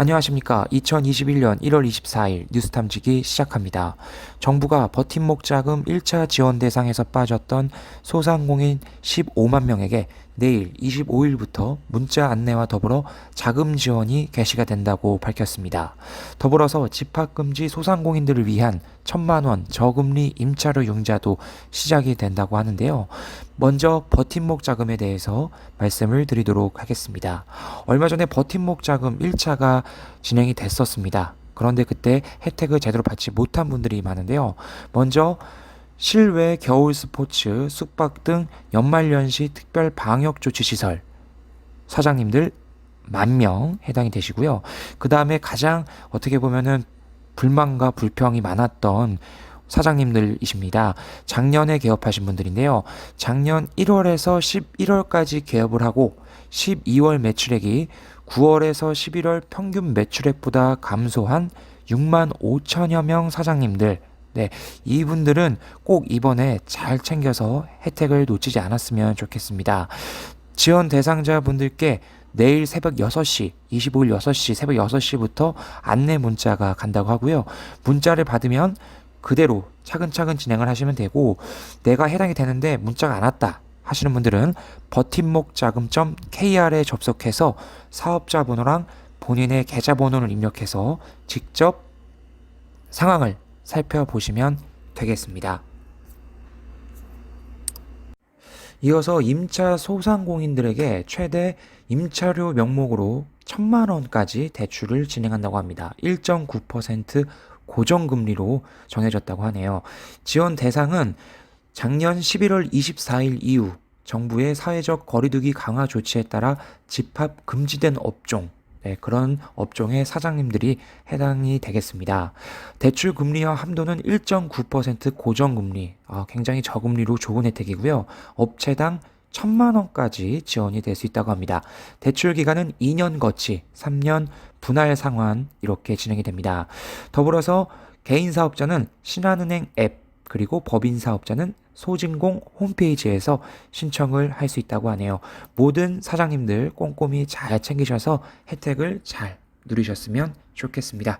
안녕하십니까. 2021년 1월 24일 뉴스탐지기 시작합니다. 정부가 버팀목 자금 1차 지원 대상에서 빠졌던 소상공인 15만 명에게 내일 25일부터 문자 안내와 더불어 자금 지원이 개시가 된다고 밝혔습니다. 더불어서 집합금지 소상공인들을 위한 천만 원 저금리 임차료 융자도 시작이 된다고 하는데요. 먼저 버팀목 자금에 대해서 말씀을 드리도록 하겠습니다. 얼마 전에 버팀목 자금 1차가 진행이 됐었습니다. 그런데 그때 혜택을 제대로 받지 못한 분들이 많은데요. 먼저 실외 겨울 스포츠, 숙박 등 연말연시 특별 방역 조치 시설 사장님들 만 명 해당이 되시고요. 그 다음에 가장 어떻게 보면은 불만과 불평이 많았던 사장님들이십니다. 작년에 개업하신 분들인데요. 작년 1월에서 11월까지 개업을 하고 12월 매출액이 9월에서 11월 평균 매출액보다 감소한 6만 5천여 명 사장님들 네, 이분들은 꼭 이번에 잘 챙겨서 혜택을 놓치지 않았으면 좋겠습니다. 지원 대상자분들께 내일 새벽 6시, 25일 6시, 새벽 6시부터 안내 문자가 간다고 하고요. 문자를 받으면 그대로 차근차근 진행을 하시면 되고 내가 해당이 되는데 문자가 안 왔다 하시는 분들은 버팀목 자금.kr에 KR에 접속해서 사업자 번호랑 본인의 계좌 번호를 입력해서 직접 상황을 살펴보시면 되겠습니다. 이어서 임차 소상공인들에게 최대 임차료 명목으로 천만 원까지 대출을 진행한다고 합니다. 1.9% 고정금리로 정해졌다고 하네요. 지원 대상은 작년 11월 24일 이후 정부의 사회적 거리두기 강화 조치에 따라 집합 금지된 업종, 네, 그런 업종의 사장님들이 해당이 되겠습니다. 대출 금리와 함도는 1.9% 고정금리, 아, 굉장히 저금리로 좋은 혜택이고요. 업체당 천만 원까지 지원이 될 수 있다고 합니다. 대출 기간은 2년 거치, 3년 분할 상환 이렇게 진행이 됩니다. 더불어서 개인 사업자는 신한은행 앱 그리고 법인 사업자는 소진공 홈페이지에서 신청을 할 수 있다고 하네요. 모든 사장님들 꼼꼼히 잘 챙기셔서 혜택을 잘 누리셨으면 좋겠습니다.